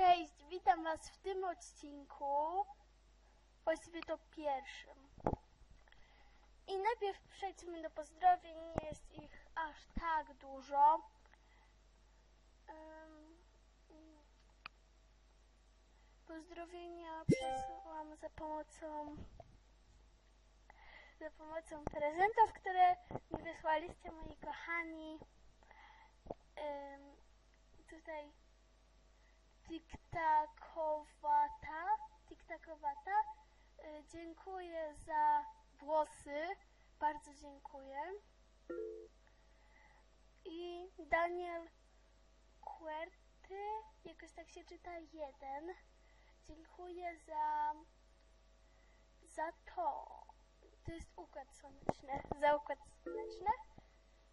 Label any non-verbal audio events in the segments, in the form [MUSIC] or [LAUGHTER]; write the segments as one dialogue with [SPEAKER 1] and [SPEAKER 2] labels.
[SPEAKER 1] Cześć, witam Was w tym odcinku, właściwie to pierwszym. I najpierw przejdźmy do pozdrowień, nie jest ich aż tak dużo. Pozdrowienia przesyłam za pomocą za pomocą prezentów, które mi wysłaliście moi kochani. Tiktakowata. Y, dziękuję za włosy, bardzo dziękuję. I Daniel Querty, jakoś tak się czyta, jeden. Dziękuję za, za to. To jest układ słoneczny, za układ słoneczny.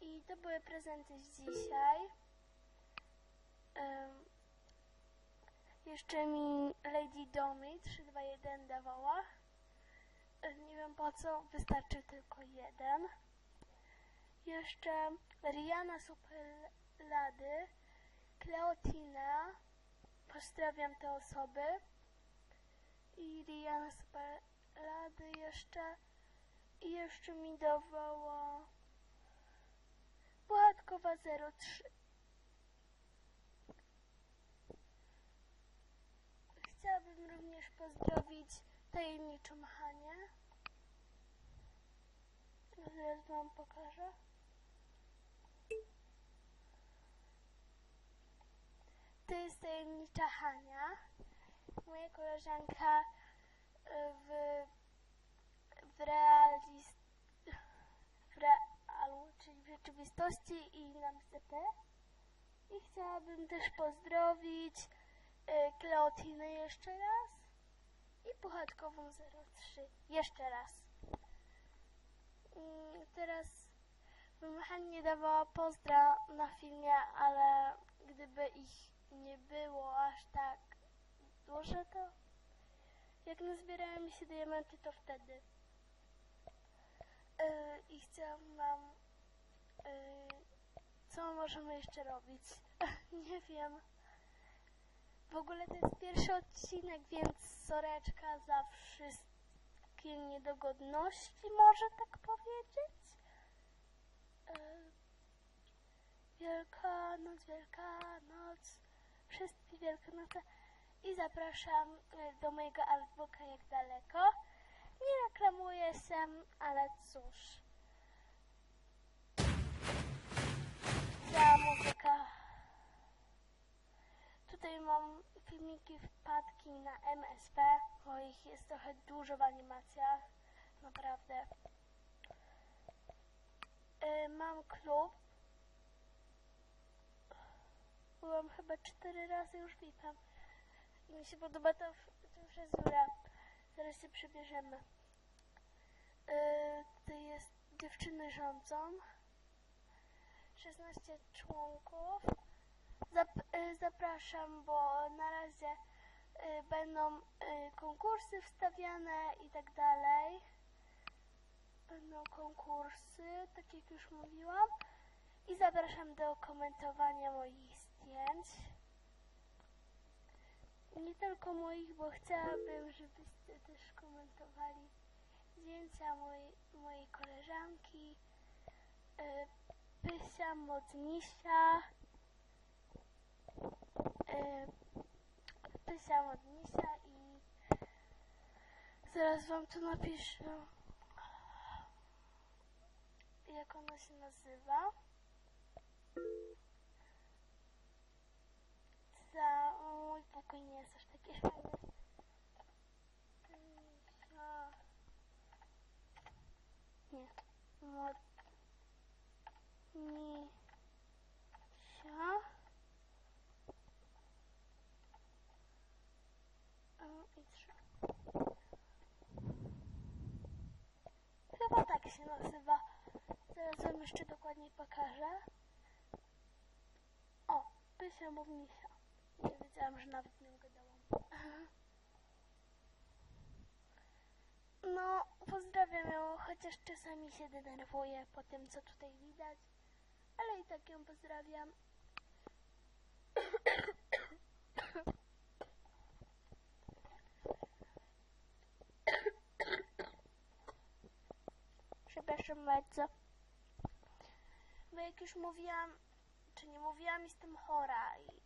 [SPEAKER 1] I to były prezenty z dzisiaj. Ym, jeszcze mi Lady Domy 321 dawała. E, Nie wiem po co, wystarczy tylko jeden. Jeszcze Rihanna Superlady, Cleotina, pozdrawiam te osoby. I Rihanna Superlady jeszcze. I jeszcze mi dawała Płatkowa 03. Chciałabym również pozdrowić tajemniczą Hanię. Zaraz wam pokażę. To jest tajemnicza Hania. Moja koleżanka y, w, w realist, w realu, czyli w rzeczywistości i na MCP. I chciałabym też pozdrowić y, Kleotynę jeszcze raz i Puchatkową 03 jeszcze raz. Mm, Teraz bym chętnie dawała pozdra na filmie, ale gdyby ich nie było aż tak dużo, to jak nazbierają mi się diamenty, to wtedy. Yy, I chciałam wam... Yy, co możemy jeszcze robić? [LAUGHS] nie wiem. W ogóle to jest pierwszy odcinek, więc soreczka za wszystkie niedogodności, może tak powiedzieć. Yy, Wielkanoc, Wielkanoc, wszystkie Wielkanoce. I zapraszam y, do mojego artbooka jak daleko. Nie reklamuję się, ale cóż. Za muzyka. Tutaj mam filmiki wpadki na MSP, bo ich jest trochę dużo w animacjach. Naprawdę. Y, mam klub. Byłam chyba cztery razy już. I mi się podoba ta, ta fryzura. Się przebierzemy. Yy, tutaj jest dziewczyny rządzą. 16 członków. Zap, yy, zapraszam, bo na razie yy, będą yy, konkursy wstawiane i tak dalej. Będą konkursy, tak jak już mówiłam. I zapraszam do komentowania moich zdjęć. Nie tylko moich, bo chciałabym, żebyście też komentowali zdjęcia mojej, mojej koleżanki Pysia Modnisia y, Pysia Modnisia i zaraz wam to napiszę. Jak ona się nazywa Jeszcze dokładniej pokażę. O, pysia mównica. Nie wiedziałam, że nawet nie ugadałam. No, pozdrawiam ją, chociaż czasami się denerwuję po tym, co tutaj widać. Ale i tak ją pozdrawiam. [COUGHS] Przepraszam bardzo. Bo jak już mówiłam, czy nie mówiłam, jestem chora i...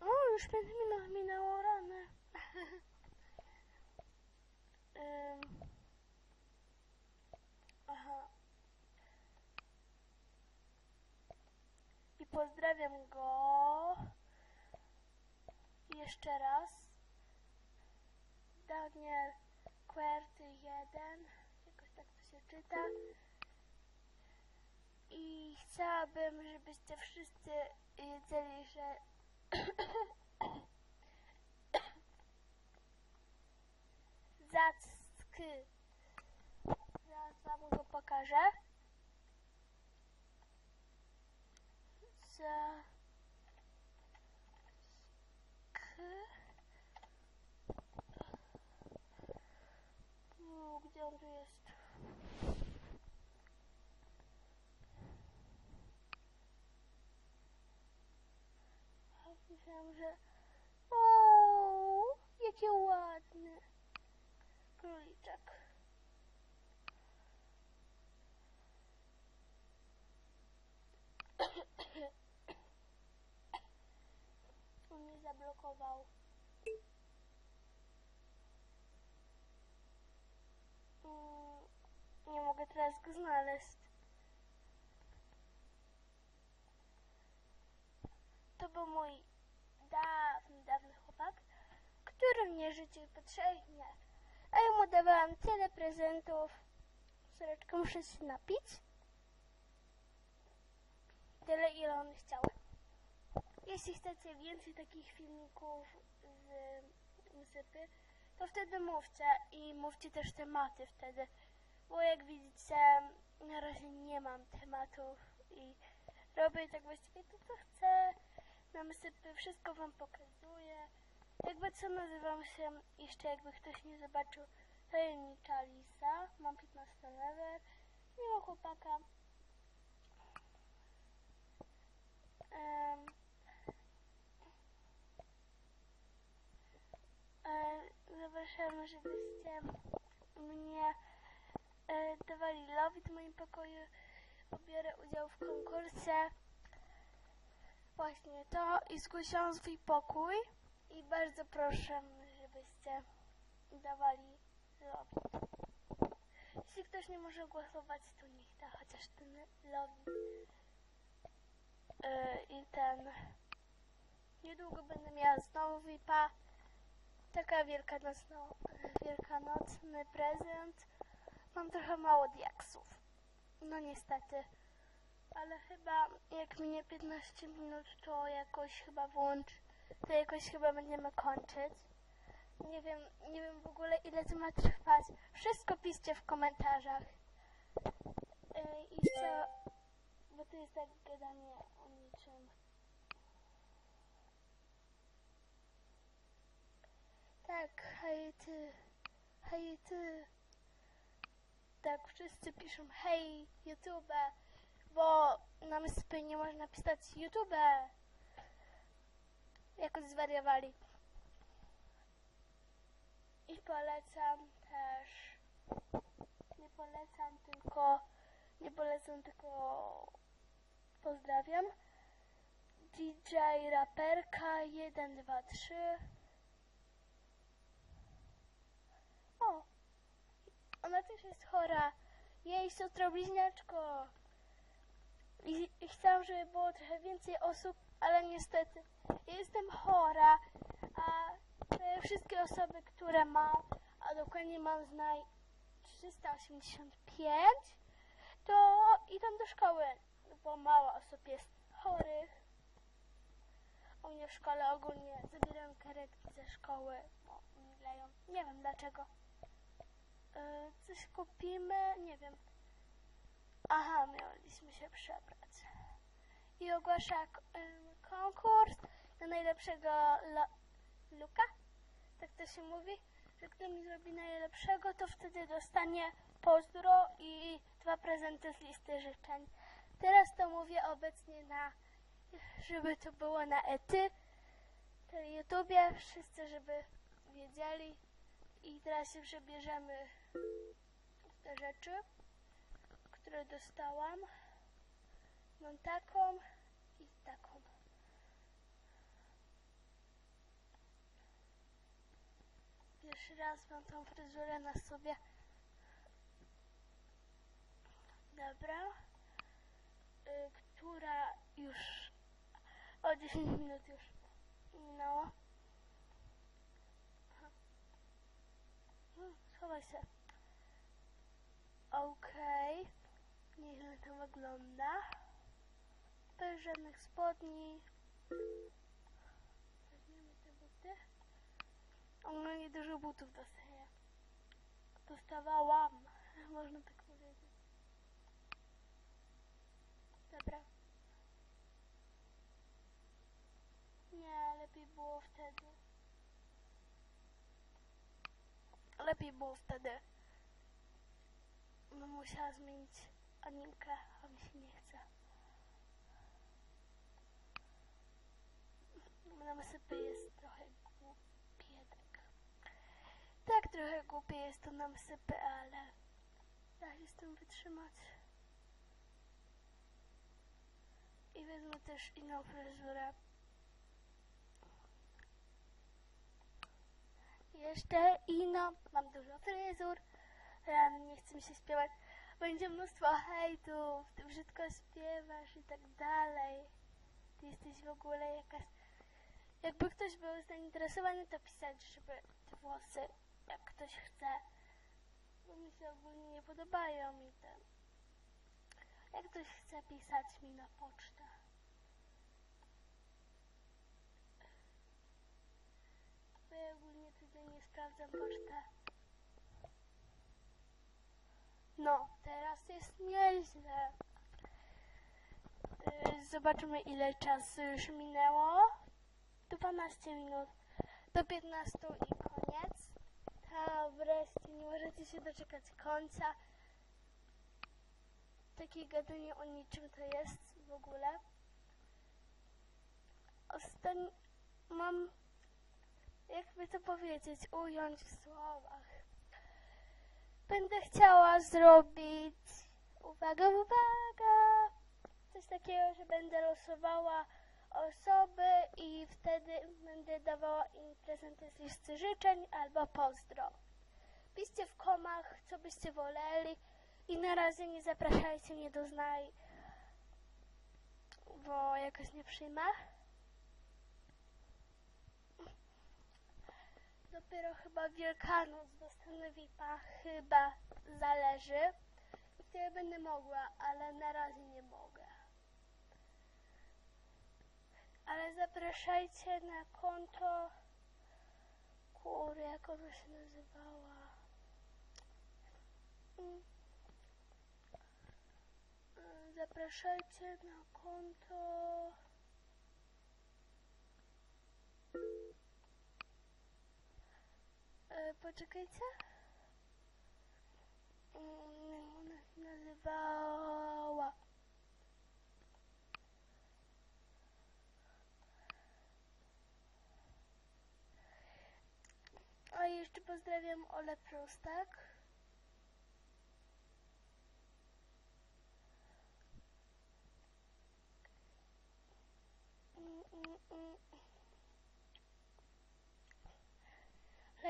[SPEAKER 1] O, już 5 minut minęło rany. [LAUGHS] Ym. Aha. I pozdrawiam go jeszcze raz. Daniel Querty 1, jakoś tak to się czyta. I chciałabym, żebyście wszyscy wiedzieli, że [COUGHS] zacki. Zaraz wam go pokażę. Za... Gdzie on tu jest? Myślałam, że... O, jakie ładne. Króliczek. [COUGHS] On mnie zablokował. Go znaleźć. To był mój dawny, dawny chłopak, który mnie rzucił po trzech dniach. A ja mu dawałam tyle prezentów. Soreczko, muszę się napić. Tyle, ile on chciał. Jeśli chcecie więcej takich filmików z muzypy, to wtedy mówcie i mówcie też tematy wtedy. Bo jak widzicie, na razie nie mam tematów i robię tak właściwie to, co chcę. Na muzypy wszystko wam pokazuję. Jakby co nazywam się, jeszcze jakby ktoś nie zobaczył, tajemnicza Lisa. Mam 15 level. Miło chłopaka. Em, e, zapraszam, mnie e, dawali love w moim pokoju. Pobiorę udział w konkursie. Właśnie to i zgłosiłam swój pokój i bardzo proszę, żebyście dawali love. Jeśli ktoś nie może głosować, to niech da chociaż ten love. E, I ten. Niedługo będę miała znowu VIPa. Taka wielkanocno, wielkanocny prezent. Mam trochę mało diaksów. No niestety. Ale chyba jak minie 15 minut, to jakoś chyba włącz. To jakoś chyba będziemy kończyć. Nie wiem, nie wiem w ogóle ile to ma trwać. Wszystko piszcie w komentarzach. Yy, I chcę, bo to jest tak gadanie o niczym. Tak, hej ty, hej ty. Tak, wszyscy piszą hej YouTube, bo na wyspie nie można pisać YouTube. Jakoś zwariowali. I polecam też, nie polecam tylko, nie polecam tylko, pozdrawiam. DJ Raperka 123 O, ona też jest chora. Jej siostro bliźniaczko. I, chciałam, żeby było trochę więcej osób, ale niestety jestem chora, a te wszystkie osoby, które mam, a dokładnie mam z naj 385, to idą do szkoły, bo mało osób jest chorych. U mnie w szkole ogólnie zabierają karetki ze szkoły, bo umilają. Nie wiem dlaczego. Yy, coś kupimy, nie wiem. Aha, mieliśmy się przebrać. I ogłasza ym, konkurs na najlepszego luka. Tak to się mówi, że kto mi zrobi najlepszego, to wtedy dostanie pozdro i dwa prezenty z listy życzeń. Teraz to mówię obecnie na, żeby to było na ety, na YouTubie, wszyscy żeby wiedzieli I teraz się przebierzemy w te rzeczy, które dostałam. Mam taką i taką. Pierwszy raz mam tą fryzurę na sobie. Dobra. Y, która już o 10 minut już minęło. Hmm, się. Okej. Nieźle to wygląda. Bez żadnych spodni. Weźmiemy te buty. Ogólnie dużo butów dostaję. Dostawałam, można tak powiedzieć. Dobra. Nie, lepiej było wtedy. Lepiej było wtedy. No musiała zmienić Aninkę, a mi się nie chce. Na wysypy jest trochę głupie, tak. Trochę głupie jest to nam sypy, ale da się z tym wytrzymać. I wezmę też inną fryzurę. Jeszcze inną. Mam dużo fryzur. Nie chce mi się śpiewać. Będzie mnóstwo hejtów. Ty brzydko śpiewasz i tak dalej. Ty jesteś w ogóle jakaś... Jakby ktoś był zainteresowany, to pisać, żeby te włosy, jak ktoś chce. Bo mi się ogólnie nie podobają i ten... Jak ktoś chce pisać mi na pocztę. Bo ja ogólnie sprawdzam pocztę. No, teraz jest nieźle. Yy, Zobaczymy ile czasu już minęło. 12 minut do 15 i koniec. Ta wreszcie nie możecie się doczekać końca. Takie gadanie o niczym to jest w ogóle. Ostatni mam jakby to powiedzieć, ująć w słowach. Będę chciała zrobić, uwaga, uwaga, coś takiego, że będę losowała osoby i wtedy będę dawała im prezenty z listy życzeń albo pozdro. Piszcie w komach, co byście woleli i na razie nie zapraszajcie mnie do znaj, bo jakoś nie przyjmę. Dopiero chyba Wielkanoc dostanę VIP-a, chyba zależy. Wtedy będę mogła, ale na razie nie mogę. Ale zapraszajcie na konto. Kurde, jak ona się nazywała? Mm. Mm, Zapraszajcie na konto. E, poczekajcie. Mm, jak ona się nazywała? A jeszcze pozdrawiam Ole Prostak.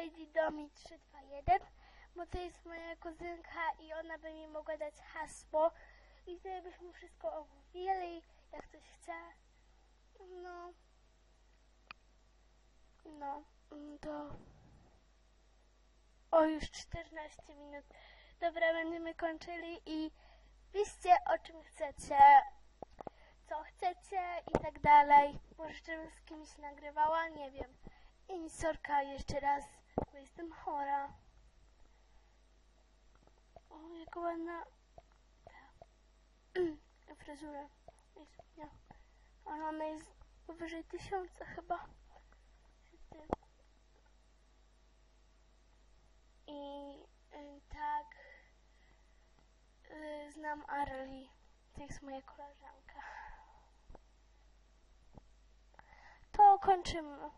[SPEAKER 1] Lady Domi 321, bo to jest moja kuzynka i ona by mi mogła dać hasło i wtedy byśmy wszystko omówili, jak ktoś chce. No. No, mm, to... O, już 14 minut. Dobra, będziemy kończyli i piszcie o czym chcecie, co chcecie i tak dalej. Może żebym z kimś nagrywała, nie wiem. I sorka jeszcze raz, bo jestem chora. O, jak ładna ta [CLEARS THROAT] fryzura. Jest, nie. Ale ona jest powyżej tysiąca chyba. I y, tak y, znam Arli. To jest moja koleżanka. To kończymy.